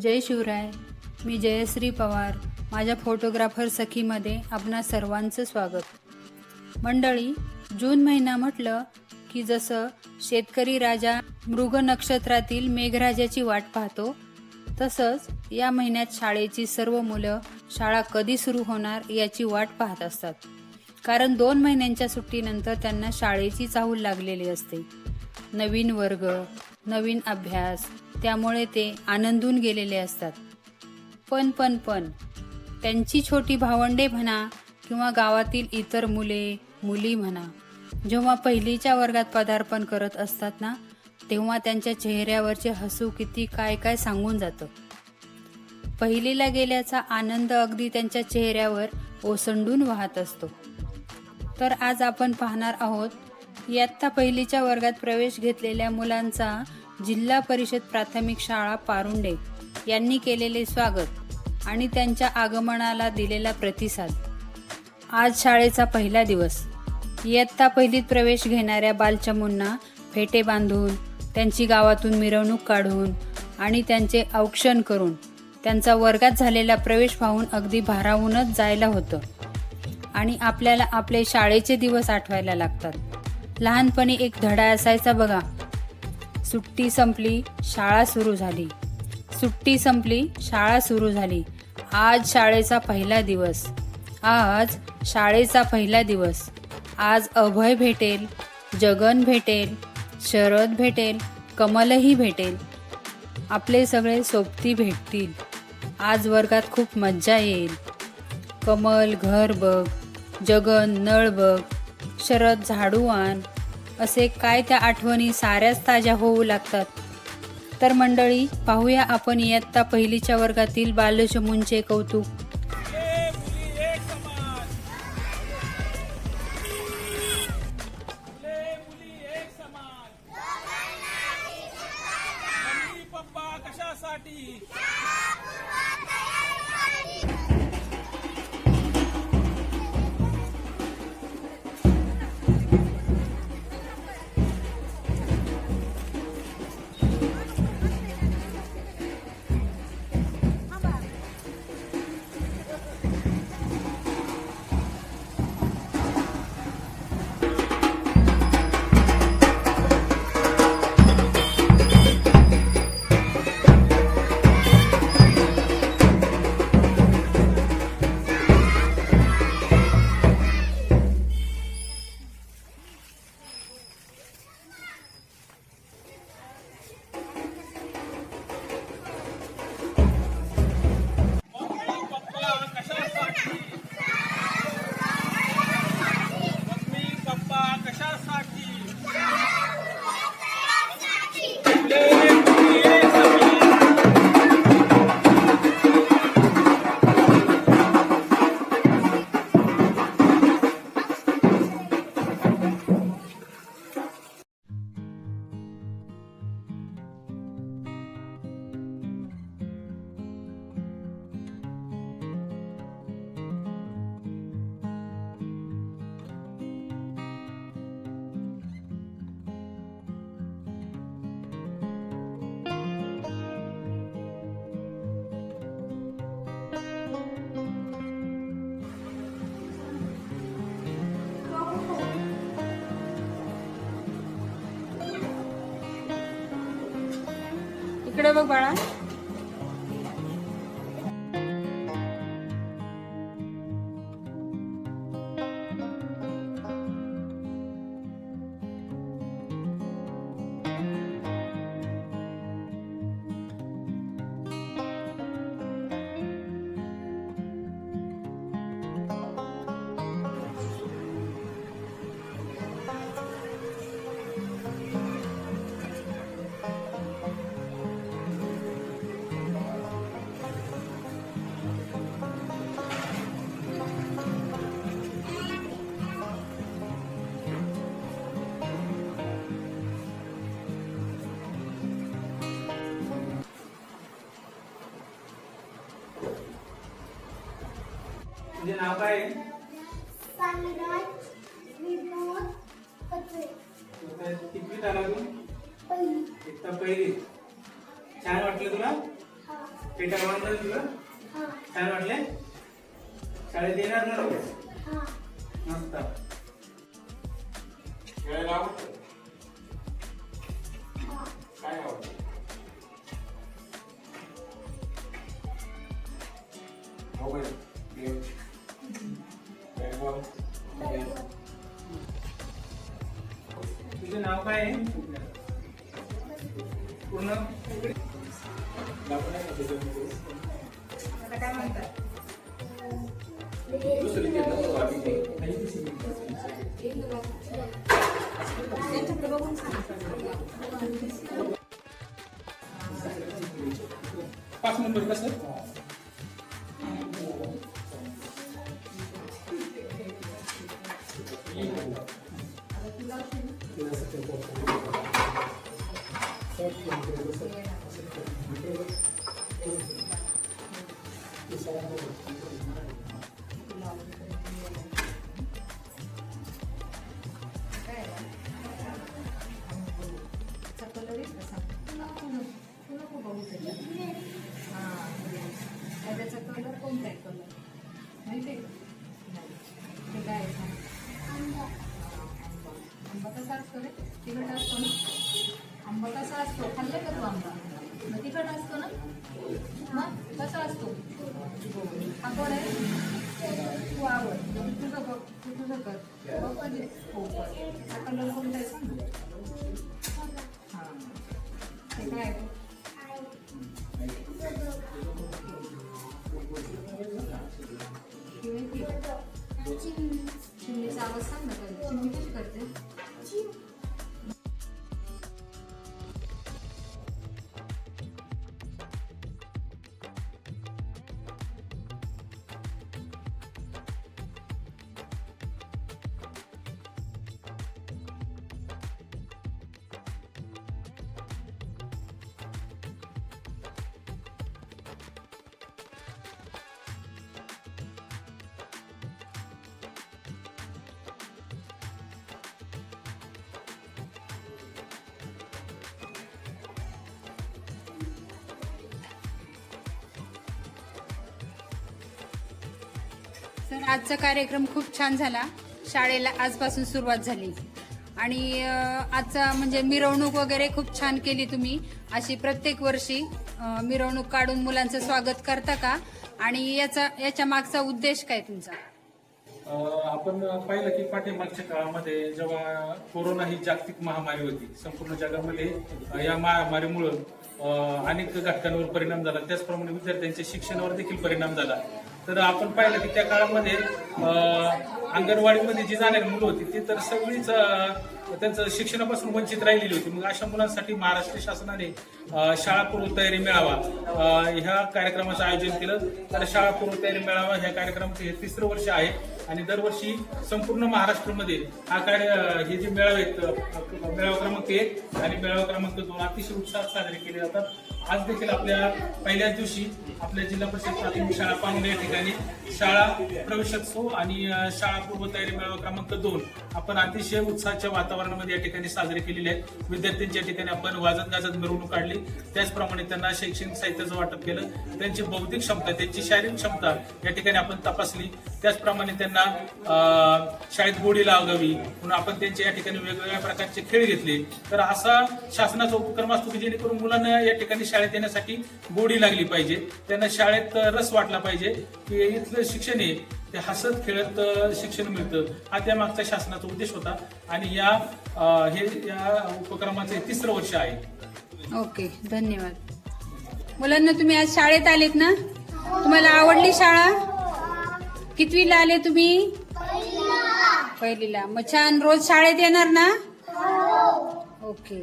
जय शिवराय. मी जयश्री पवार. माझ्या फोटोग्राफर सखीमध्ये आपणा सर्वांचं स्वागत. मंडळी जून महिना म्हटलं की जसं शेतकरी राजा मृग नक्षत्रातील मेघराजाची वाट पाहतो तसंच या महिन्यात शाळेची सर्व मुलं शाळा कधी सुरू होणार याची वाट पाहत असतात. कारण दोन महिन्यांच्या सुट्टीनंतर त्यांना शाळेची चाहूल लागलेली असते. नवीन वर्ग नवीन अभ्यास त्यामुळे ते आनंदून गेलेले असतात. पण पण पण त्यांची छोटी भावंडे म्हणा किंवा गावातील इतर मुले मुली म्हणा जेव्हा पहिलीच्या वर्गात पदार्पण करत असतात ना तेव्हा त्यांच्या चेहऱ्यावरचे हसू किती काय काय सांगून जातं. पहिलीला गेल्याचा आनंद अगदी त्यांच्या चेहऱ्यावर ओसंडून वाहत असतो. तर आज आपण पाहणार आहोत इयत्ता पहिलीच्या वर्गात प्रवेश घेतलेल्या मुलांचा जिल्हा परिषद प्राथमिक शाळा पारुंडे यांनी केलेले स्वागत आणि त्यांच्या आगमनाला दिलेला प्रतिसाद. आज शाळेचा पहिला दिवस. इयत्ता पहिलीत प्रवेश घेणाऱ्या बालचमूंना फेटे बांधून त्यांची गावातून मिरवणूक काढून आणि त्यांचे औक्षण करून त्यांचा वर्गात झालेला प्रवेश पाहून अगदी भारावूनच जायला होतं. आणि आपल्याला आपले शाळेचे दिवस आठवायला लागतात. लहानपणी एक धडा असायचा बघा सुट्टी संपली शाळा सुरू झाली. सुट्टी संपली शाळा सुरू झाली. आज शाळेचा पहिला दिवस. आज शाळेचा पहिला दिवस. आज अभय भेटेल जगन भेटेल शरद भेटेल कमलही भेटेल. आपले सगळे सोबती भेटतील. आज वर्गात खूप मज्जा येईल. कमल घर बघ जगन नळ बघ शरद झाडू आण. असे काय त्या आठवणी साऱ्याच ताज्या होऊ लागतात? तर मंडळी पाहूया आपण इयत्ता पहिलीच्या वर्गातील बालचमूंचे कौतुक. मुले इकडे बघ तुझे नाव काय आहे? कितवीत आला तू? पहिली. एकटा पहिली. छान वाटलं तुला? हा. पेटा वाटलं तुला? हा. छान वाटले? शाळेत येणार ना मस्त. खेळायला आवडतं? काय आवडतं? मोबाईल. नाव काय आहे पूर्ण पाच नंबर कसं त्याचा कलर कोणता आहे कलर माहिती आहे चिमणीचा आवाज सांग ना काही चिमणी कशी करते तर आजचा कार्यक्रम खूप छान झाला. शाळेला आजपासून सुरुवात झाली. आणि आजचा म्हणजे मिरवणूक वगैरे खूप छान केली तुम्ही. अशी प्रत्येक वर्षी मिरवणूक काढून मुलांचं स्वागत करता का? आणि याचा याच्या मागचा उद्देश काय तुमचा? आपण पाहिलं की पाठीमागच्या काळामध्ये जेव्हा कोरोना ही जागतिक महामारी होती संपूर्ण जगामध्ये या महामारीमुळं अनेक घटकांवर परिणाम झाला. त्याचप्रमाणे विद्यार्थ्यांच्या शिक्षणावर देखील परिणाम झाला. तर आपण पाहिलं की त्या काळामध्ये अंगणवाडीमध्ये जी जाणारी मुलं होती ती तर सगळीच त्यांचं शिक्षणापासून वंचित राहिलेली होती. मग अशा मुलांसाठी महाराष्ट्र शासनाने शाळा पूर्व तयारी मेळावा ह्या कार्यक्रमाचं आयोजन केलं. तर शाळा पूर्व तयारी मेळावा ह्या कार्यक्रमाचे हे तिसरं वर्ष आहे. आणि दरवर्षी संपूर्ण महाराष्ट्रामध्ये हा कार्य हे जे मेळावे आहेत मेळावा क्रमांक एक आणि मेळावा क्रमांक दोन अतिशय उत्साहात साजरे केले जातात. आज देखील आपल्या पहिल्याच दिवशी आपल्या जिल्हा परिषद प्राथमिक शाळा पांगणे या ठिकाणी शाळा प्रवेशोत्सव आणि शाळा पूर्व तयारी मेळावा क्रमांक दोन आपण अतिशय उत्साहाच्या वातावरणामध्ये या ठिकाणी साजरे केलेले आहेत. विद्यार्थ्यांच्या ठिकाणी आपण वाजत गाजत मिरवणूक काढली. त्याचप्रमाणे त्यांना शैक्षणिक साहित्याचं वाटप केलं. त्यांची बौद्धिक क्षमता त्यांची शारीरिक क्षमता या ठिकाणी आपण तपासली. त्याचप्रमाणे त्यांना शाळेत गोडी लावावी म्हणून आपण त्यांच्या या ठिकाणी वेगवेगळ्या प्रकारचे खेळ घेतले. तर असा शासनाचा उपक्रम असतो की जेणेकरून मुलांना या ठिकाणी शाळेत येण्यासाठी गोडी लागली पाहिजे. त्यांना शाळेत रस वाटला पाहिजे की इथलं शिक्षण आहे ते हसत खेळत शिक्षण मिळतं. हा त्या मागचा शासनाचा उद्देश होता. आणि या हे या उपक्रमाचे तिसरं वर्ष आहे. ओके धन्यवाद. मुलांना तुम्ही आज शाळेत आलेत ना? तुम्हाला आवडली शाळा? कितवीला आले तुम्ही? पहिलीला. मग छान रोज शाळेत येणार ना? ओके.